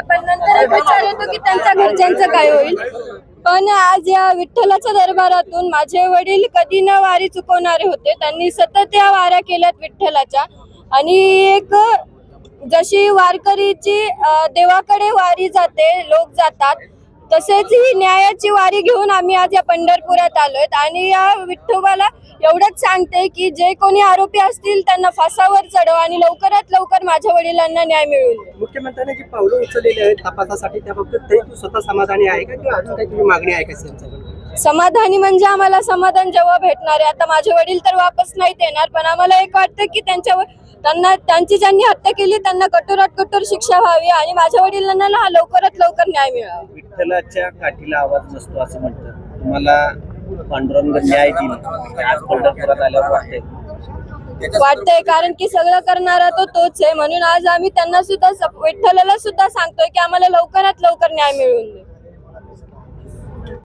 होते पण नंतर विचार येतो की त्यांच्या घरच्यांचं काय होईल. पण आज या विठ्ठलाच्या दरबारातून माझे वडील कधी ना वारी चुकवणारे होते. त्यांनी सतत या वाऱ्या केल्यात विठ्ठलाच्या. आणि एक जशी वारकरीची देवाकडे वारी जाते लोक जातात तसेच ही न्यायाची वारी घेऊन आम्ही आज या पंढरपुरात आलोय. आणि या विठ्ठोबाला एवढंच सांगते की जे कोणी आरोपी असतील त्यांना फासावर चढवा आणि लवकरात लवकर माझ्या वडिलांना न्याय मिळवून. मुख्यमंत्र्यांनी जी पावलं उचललेली आहेत तपासासाठी त्याबाबत तू स्वतः समाधानी आहे का किंवा अजून काही मागणी आहे का समाधानी म्हणजे आम्हाला समाधान जेव्हा भेटणार आहे. आता माझे वडील तर वापस नाहीत येणार पण आम्हाला एक वाटतं की त्यांच्यावर त्यांना त्यांची ज्यांनी हत्या केली त्यांना कठोरात कठोर शिक्षा व्हावी आणि माझ्या वडिलांना ना लवकरात लवकर न्याय मिळावा. विठ्ठलाच्या काठीला आवाज नसतो असं म्हणतात. तुम्हाला पांडुरंग न्याय आज पंढरपुरात आल्यावर वाटतंय वाटतंय कारण की सगळं करणारा तो तोच आहे. म्हणून आज आम्ही त्यांना सुद्धा सप- विठ्ठलाला सुद्धा सांगतोय की आम्हाला लवकरात लवकर न्याय मिळवून दे.